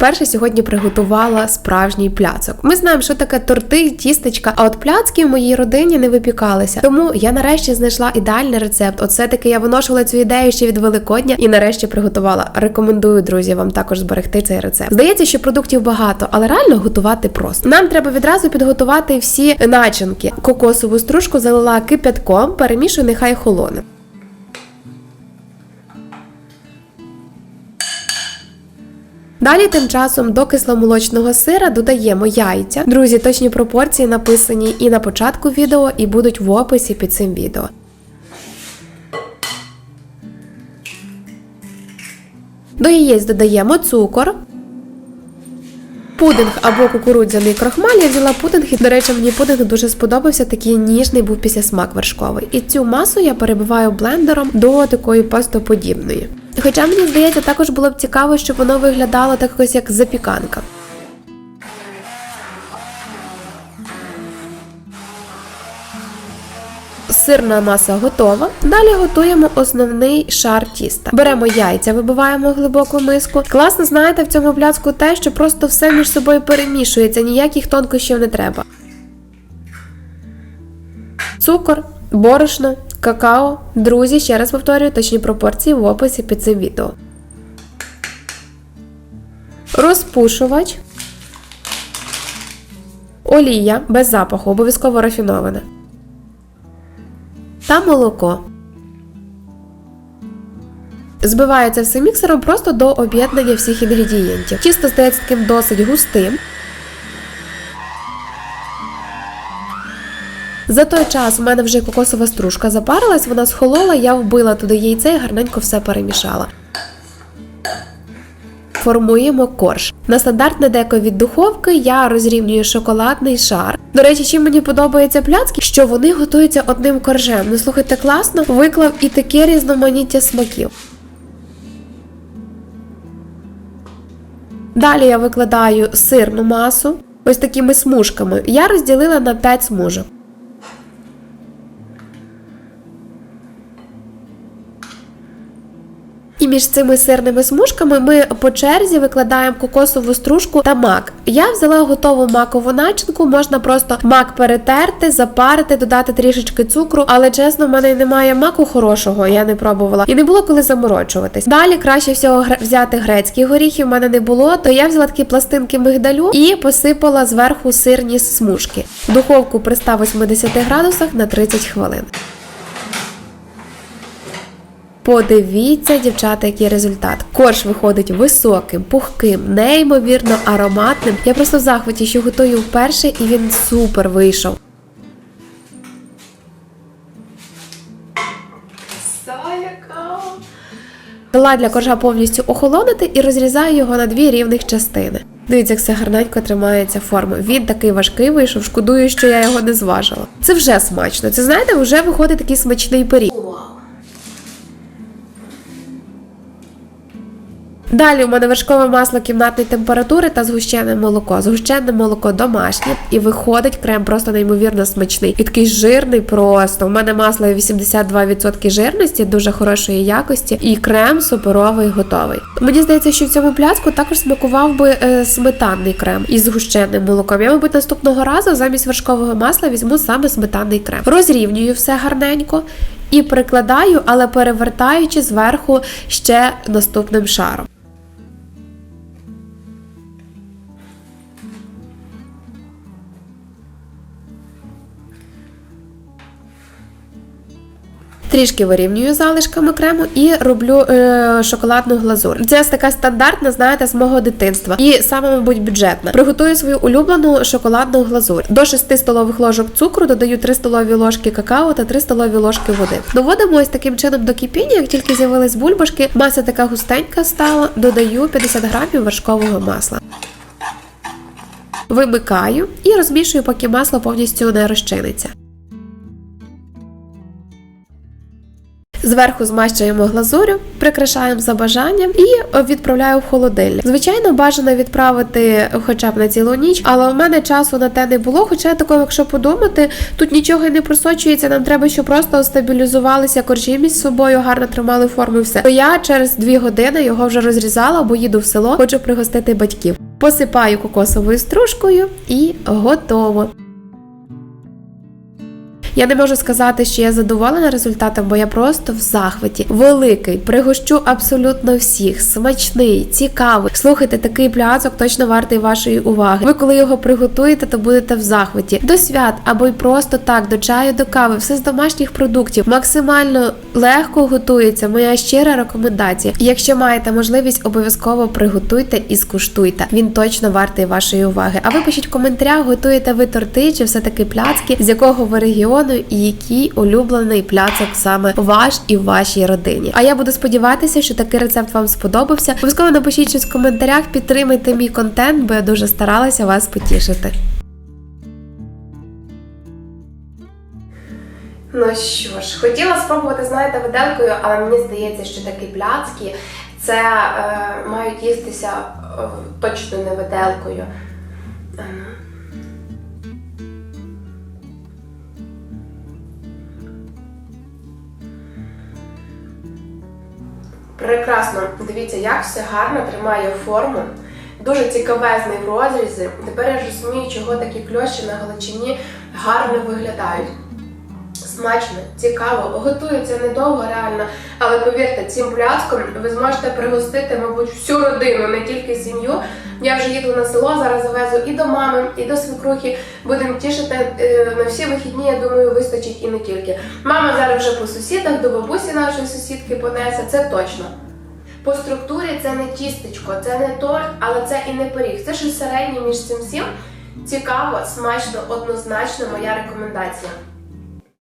Перше сьогодні приготувала справжній пляцок. Ми знаємо, що таке торти, тістечка, а от пляцки в моїй родині не випікалися. Тому я нарешті знайшла ідеальний рецепт. От все-таки я виношувала цю ідею ще від Великодня і нарешті приготувала. Рекомендую, друзі, вам також зберегти цей рецепт. Здається, що продуктів багато, але реально готувати просто. Нам треба відразу підготувати всі начинки. Кокосову стружку залила кипятком, перемішую, нехай холоне. Далі тим часом до кисломолочного сира додаємо яйця. Друзі, точні пропорції написані і на початку відео, і будуть в описі під цим відео. До яєць додаємо цукор. Пудинг або кукурудзяний крохмаль. Я взяла пудинг, і, до речі, мені пудинг дуже сподобався, такий ніжний був після смак вершковий. І цю масу я перебиваю блендером до такої пастоподібної. Хоча мені здається, також було б цікаво, щоб воно виглядало так ось як запіканка. Сирна маса готова. Далі готуємо основний шар тіста. Беремо яйця, вибиваємо глибоку миску. Класно знаєте в цьому пляцку те, що просто все між собою перемішується, ніяких тонкощів не треба. Цукор, борошно, какао. Друзі, ще раз повторюю, точні пропорції в описі під цим відео. Розпушувач. Олія без запаху, обов'язково рафінована. Та молоко. Збивається все міксером просто до об'єднання всіх інгредієнтів. Тісто здається таким досить густим. За той час в мене вже кокосова стружка запарилась, вона схолола, я вбила туди яйце і гарненько все перемішала. Формуємо корж. На стандартне деко від духовки я розрівнюю шоколадний шар. До речі, чим мені подобаються пляцки, що вони готуються одним коржем. Ну слухайте, класно, виклав і таке різноманіття смаків. Далі я викладаю сирну масу ось такими смужками. Я розділила на 5 смужок. І між цими сирними смужками ми по черзі викладаємо кокосову стружку та мак. Я взяла готову макову начинку, можна просто мак перетерти, запарити, додати трішечки цукру, але чесно, в мене немає маку хорошого, я не пробувала. І не було коли заморочуватись. Далі краще всього взяти грецькі горіхи, в мене не було, то я взяла такі пластинки мигдалю і посипала зверху сирні смужки. Духовку при 180 градусах на 30 хвилин. Подивіться, дівчата, який результат. Корж виходить високим, пухким, неймовірно ароматним. Я просто в захваті, що готую вперше, і він супер вийшов. Дала для коржа повністю охолонути і розрізаю його на дві рівних частини. Дивіться, як все гарненько тримається форма. Він такий важкий вийшов, шкодую, що я його не зважила. Це вже смачно. Це знаєте, вже виходить такий смачний пиріг. Далі у мене вершкове масло кімнатної температури та згущене молоко. Згущене молоко домашнє і виходить крем просто неймовірно смачний. І такий жирний просто. У мене масло 82% жирності, дуже хорошої якості, і крем суперовий готовий. Мені здається, що в цьому пляцку також смакував би е, сметанний крем із згущеним молоком. Я, мабуть, наступного разу замість вершкового масла візьму саме сметанний крем. Розрівнюю все гарненько. І прикладаю, але перевертаючи зверху ще наступним шаром. Трішки вирівнюю залишками крему і роблю е, шоколадну глазур. Це така стандартна, знаєте, з мого дитинства. І саме, мабуть, бюджетна. Приготую свою улюблену шоколадну глазур. До 6 столових ложок цукру додаю 3 столові ложки какао та 3 столові ложки води. Доводимо ось таким чином до кипіння, як тільки з'явились бульбашки, маса така густенька стала, додаю 50 грамів вершкового масла. Вимикаю і розмішую, поки масло повністю не розчиниться. Зверху змащуємо глазурю, прикрашаємо за бажанням і відправляю в холодильник. Звичайно, бажано відправити хоча б на цілу ніч, але у мене часу на те не було. Хоча такого, якщо подумати, тут нічого і не просочується. Нам треба, щоб просто стабілізувалися коржі між собою, гарно тримали форму. Все то я через дві години його вже розрізала, бо їду в село, хочу пригостити батьків. Посипаю кокосовою стружкою і готово. Я не можу сказати, що я задоволена результатом, бо я просто в захваті. Великий, пригощу абсолютно всіх. Смачний, цікавий. Слухайте, такий пляцок точно вартий вашої уваги. Ви коли його приготуєте, то будете в захваті. До свят або й просто так, до чаю, до кави, все з домашніх продуктів. Максимально легко готується. Моя щира рекомендація. Якщо маєте можливість, обов'язково приготуйте і скуштуйте. Він точно вартий вашої уваги. А ви пишіть в коментарях, готуєте ви торти чи все таки пляцки, з якого ви регіону і який улюблений пляцок саме ваш і в вашій родині. А я буду сподіватися, що такий рецепт вам сподобався. Обов'язково напишіть щось в коментарях, підтримайте мій контент, бо я дуже старалася вас потішити. Ну що ж, хотіла спробувати, знаєте, виделкою, але мені здається, що такі пляцки це е, мають їстися е, точно не виделкою. Прекрасно, дивіться, як все гарно тримає форму. Дуже цікавезний в розрізі. Тепер я розумію, чого такі кльоші на Галичині гарно виглядають. Смачно, цікаво, готується недовго реально, але повірте, цим пляцком ви зможете пригостити, мабуть, всю родину, не тільки сім'ю. Я вже їду на село, зараз завезу і до мами, і до свекрухи. Будемо тішити е, на всі вихідні, я думаю, вистачить і не тільки. Мама зараз вже по сусідах, до бабусі нашої сусідки понесе, це точно. По структурі це не тістечко, це не торт, але це і не пиріг. Це щось середнє між цим всім. Цікаво, смачно, однозначно моя рекомендація.